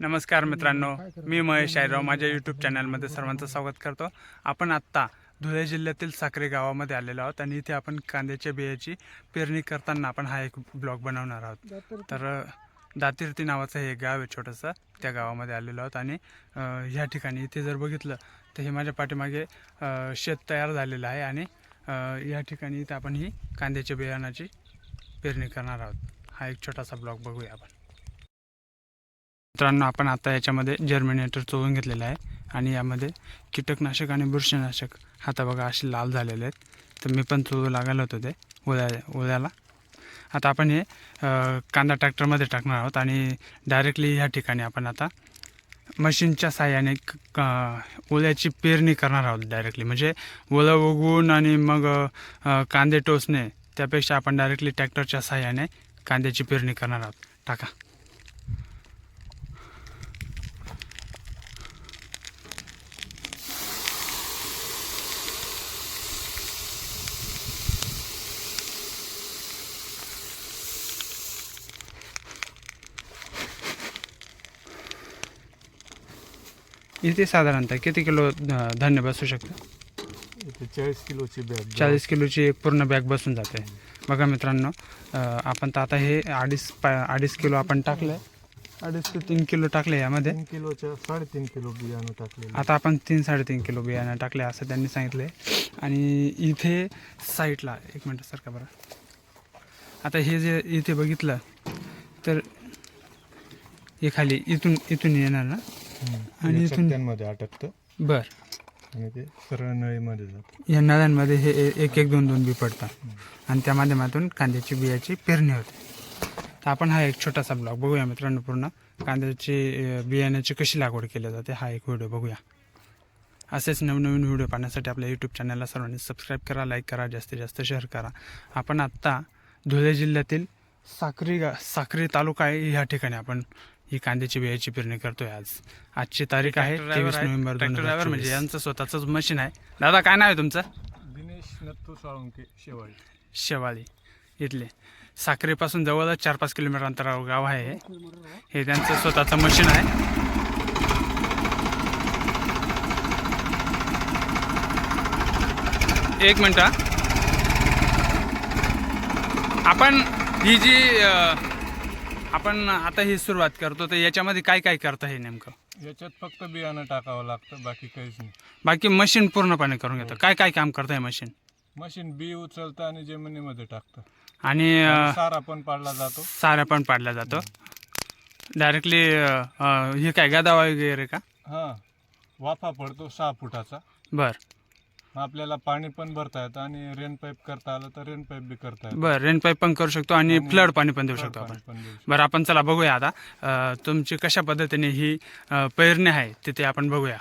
नमस्कार मित्रांनो मी महेश आयराव माझ्या यूट्यूब चॅनलमध्ये सर्वांचं स्वागत करतो. आपण आत्ता धुळे जिल्ह्यातील साक्री गावामध्ये आलेलो आहोत आणि इथे आपण कांद्याच्या बियाची पेरणी करताना आपण हा एक ब्लॉग बनवणार आहोत. तर दातिर्ती नावाचं हे एक गाव आहे छोटंसं त्या गावामध्ये आलेलो आहोत आणि ह्या ठिकाणी इथे जर बघितलं तर हे माझ्या पाठीमागे शेत तयार झालेलं आहे आणि या ठिकाणी इथे आपण ही कांद्याच्या बियाणाची पेरणी करणार आहोत. हा एक छोटासा ब्लॉग बघूया आपण. मित्रांनो आपण आता याच्यामध्ये जर्मिनेटर चोळून घेतलेलं आहे आणि यामध्ये कीटकनाशक आणि बुरशीनाशक आता बघा असे लाल झालेले आहेत. तर मी पण चोळू लागायला होतो ते उद्या उद्याला आता आपण हे कांदा ट्रॅक्टरमध्ये टाकणार आहोत आणि डायरेक्टली ह्या ठिकाणी आपण आता मशीनच्या साह्याने ओल्याची पेरणी करणार आहोत डायरेक्टली म्हणजे ओलं उगवून आणि मग कांदे टोचणे त्यापेक्षा आपण डायरेक्टली ट्रॅक्टरच्या साह्याने कांद्याची पेरणी करणार आहोत. टाका. इथे साधारणतः किती किलो अ, धान्य बसू शकतं? इथे चाळीस किलोची बॅग चाळीस किलोची एक पूर्ण बॅग बसून जाते. बघा मित्रांनो अ, आपण तर आता हे अडीच पा अडीच किलो आपण टाकलं अडीच ते तीन किलो टाकले यामध्ये. तीन किलोच्या साडेतीन किलो बियाणं टाकलेलं आता आपण तीन साडेतीन किलो बियाणं टाकले असं त्यांनी सांगितले आणि इथे साईडला एक मिनटं सर का बरं. आता हे जे इथे बघितलं तर हे खाली इथून इथून येणार ना? आणि इथून- अटकतं. बर. आणि ते सरळ नळीमध्ये जातं. या नद्यांमध्ये हे ए- एक एक दोन दोन बी पडतात. आणि त्या माध्यमातून कांद्याची बियाची पेरणी होते. तर आपण हा एक छोटासा ब्लॉग बघूया मित्रांनो पूर्ण. कांद्याची अ, बियाण्याची कशी लागवड केली जाते हा एक व्हिडिओ बघूया. असेच नवनवीन व्हिडिओ पाहण्यासाठी आपल्या यूट्यूब चॅनलला सर्वांनी सबस्क्राईब करा लाईक करा जास्तीत जास्त शेअर करा. आपण आत्ता धुळे जिल्ह्यातील साक्री गा साक्री तालुका आहे ह्या ठिकाणी आपण ही कांद्याची बियाची पेरणी करतोय आज. आजची तारीख आहे तेवीस नोव्हेंबर ट्रॅक्टर ड्रायव्हर म्हणजे यांचं स्वतःच मशीन आहे. दादा काय नाव आहे तुमचं? दिनेश नत्तू साळुंके शेवाळी. शेवाळी. इथले. साखरेपासून जवळच चार पाच किलोमीटर अंतरावर गाव आहे हे. त्यांचं स्वतःचं मशीन आहे. एक मिनटं हा. आपण ही जी आपण आता ही सुरुवात करतो तर याच्यामध्ये काय काय करतं हे नेमकं? याच्यात फक्त बियाणं टाकावं लागतं बाकी काहीच नाही. बाकी मशीन पूर्णपणे करून घेतं. काय काय काम करतं हे मशीन? मशीन बी उचलतं आणि जमिनीमध्ये टाकतं. आणि सारा पण पाडला जातो. साऱ्या पण पाडला जातो. डायरेक्टली हे काय गदा वगैरे का? हा. वाफा पडतो सहा फुटाचा. बर. मग आपल्याला पाणी पण भरता येतं आणि रेन पाईप करता आलं तर रेन पाईप बी करता येतं. बर रेन पाईप पण करू शकतो आणि फ्लड पाणी पण देऊ शकतो आपण. पाणी पण देऊ शकतो. बरं आपण चला बघूया आता. अ, तुमची कशा पद्धतीने ही अ, पेरणी आहे तिथे आपण बघूया.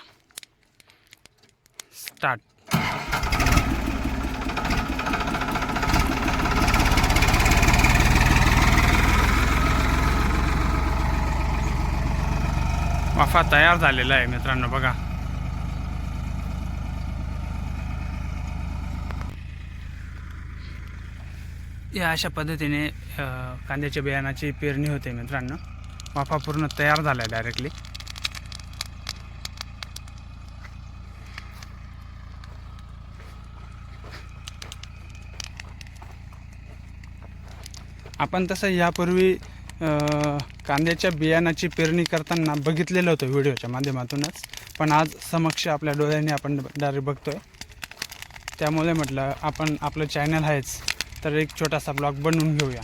स्टार्ट वाफा तयार झालेला आहे मित्रांनो बघा. या अशा पद्धतीने कांद्याच्या बियाणाची पेरणी होते मित्रांनो. वाफा पूर्ण तयार झाला आहे डायरेक्टली आपण तसं यापूर्वी कांद्याच्या बियाणाची पेरणी करताना बघितलेलं होतं व्हिडिओच्या माध्यमातूनच. पण आज समक्ष आपल्या डोळ्यांनी आपण डायरेक्ट बघतोय. त्यामुळे म्हटलं आपण आपलं चॅनल आहेच. तर एक छोटासा ब्लॉग बनवून घेऊया.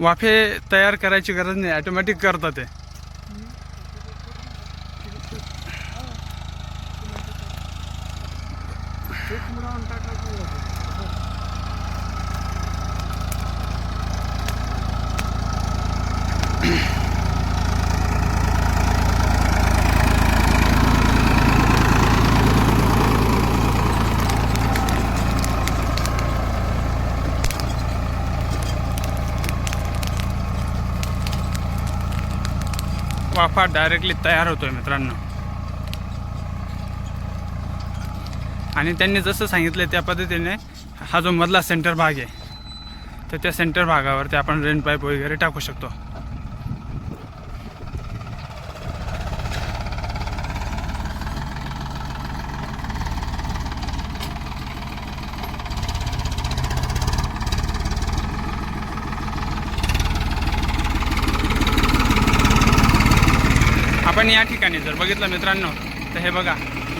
वाफे तयार करायची गरज नाही ऑटोमॅटिक करतात ते. वाफा डायरेक्टली तयार होतो आहे मित्रांनो. आणि त्यांनी जसं सांगितलं त्या पद्धतीने हा जो मधला सेंटर भाग आहे तर त्या सेंटर भागावरती आपण रेन पाईप वगैरे टाकू शकतो. आपण या ठिकाणी जर बघितलं मित्रांनो तर हे बघा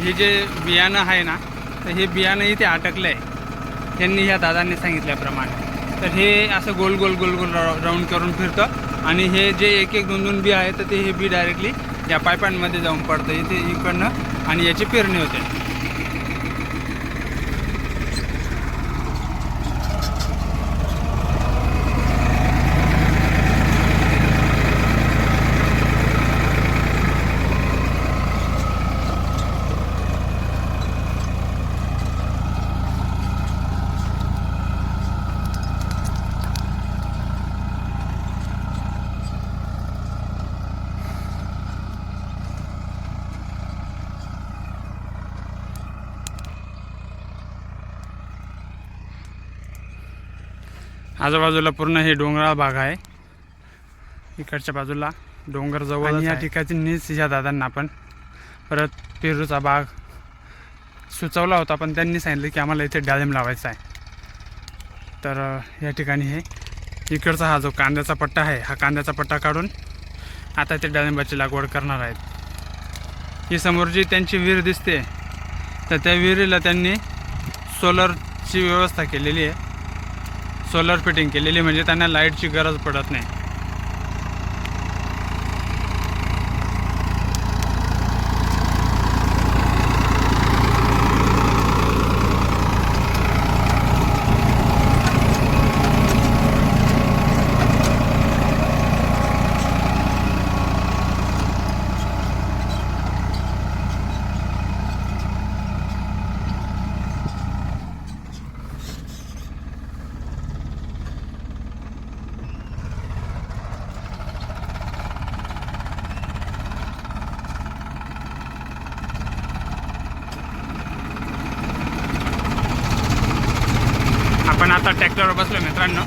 हे जे बियाणं आहे ना तर हे बियाणं इथे अटकलं आहे त्यांनी ह्या दादांनी सांगितल्याप्रमाणे. तर हे असं गोल गोल गोल गोल राऊंड करून फिरतं आणि हे जे एक एक दोन दोन बी आहे तर ते हे बी डायरेक्टली या पायपांमध्ये जाऊन पडतं. इथे इकडनं आणि याची पेरणी होते. आजूबाजूला पूर्ण हे डोंगराळ भाग आहे. इकडच्या बाजूला डोंगर जवळ या ठिकाणी नीच या दादांना आपण परत पेरूचा बाग सुचवला होता पण त्यांनी सांगितलं की आम्हाला इथे डाळिंब लावायचा आहे. तर या ठिकाणी हे इकडचा हा जो कांद्याचा पट्टा आहे हा कांद्याचा पट्टा काढून आता ते डाळिंबाची लागवड करणार आहेत. ही समोर जी त्यांची विहीर दिसते तर त्या विहिरीला त्यांनी सोलरची व्यवस्था केलेली आहे. सोलर फिटिंग केलेली म्हणजे त्यांना लाईटची गरज पडत नाही आपण आता ट्रॅक्टरवर बसलो मित्रांनो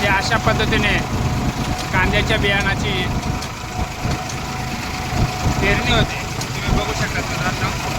हे अशा पद्धतीने कांद्याच्या बियाणाची पेरणी होते. तुम्ही बघू शकता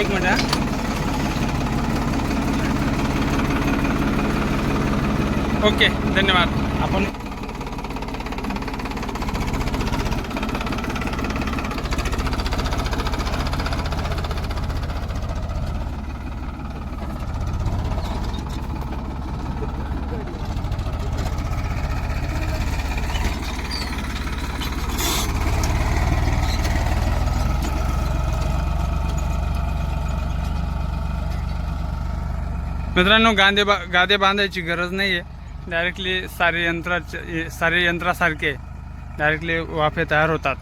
एक मिनिट हा. ओके धन्यवाद आपण मित्रांनो गांदे बा गादे बांधायची गरज नाही आहे डायरेक्टली सारे यंत्राचे सारे यंत्रासारखे डायरेक्टली वाफे तयार होतात.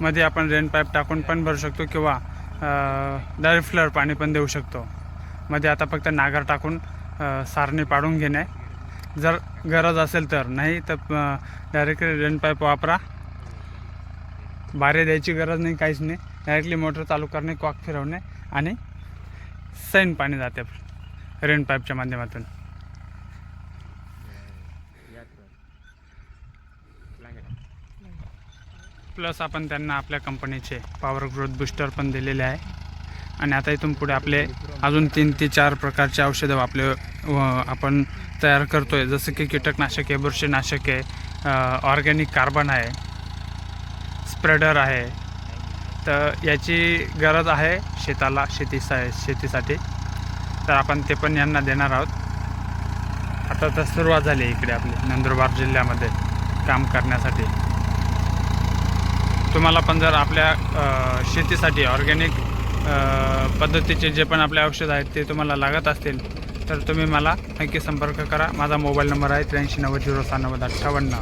मध्ये आपण रेन पाईप टाकून पण भरू शकतो किंवा डायरेक्ट फ्लर पाणी पण देऊ शकतो. मध्ये आता फक्त नागर टाकून सारणी पाडून घेणे. जर गरज असेल तर. नाही तर डायरेक्ट रेन पाईप वापरा. बारे द्यायची गरज नाही काहीच नाही. डायरेक्टली मोटर चालू करणे कॉक फिरवणे आणि सैन पाणी जाते. रेन पाईपच्या माध्यमातून. प्लस आपण त्यांना आपल्या कंपनीचे पॉवर ग्रोथ बुस्टर पण दिलेले आहे. आणि आता इथून पुढे आपले अजून तीन ते चार प्रकारचे औषधं आपले आपण तयार करतो आहे जसं की कीटकनाशक आहे बुरशीनाशक आहे ऑर्गॅनिक कार्बन आहे स्प्रेडर आहे. तर याची गरज आहे शेताला शेतीसा शेतीसाठी. तर आपण ते पण यांना देणार आहोत. आता तर सुरुवात झाली इकडे आपली नंदुरबार जिल्ह्यामध्ये काम करण्यासाठी. तुम्हाला पण जर आपल्या शेतीसाठी ऑर्गॅनिक पद्धतीचे जे पण आपले औषध आहेत ते तुम्हाला लागत असतील तर तुम्ही मला नक्की संपर्क करा. माझा मोबाईल नंबर आहे त्र्याऐंशी नव्वद झिरो सहा नव्वद अठ्ठावन्न.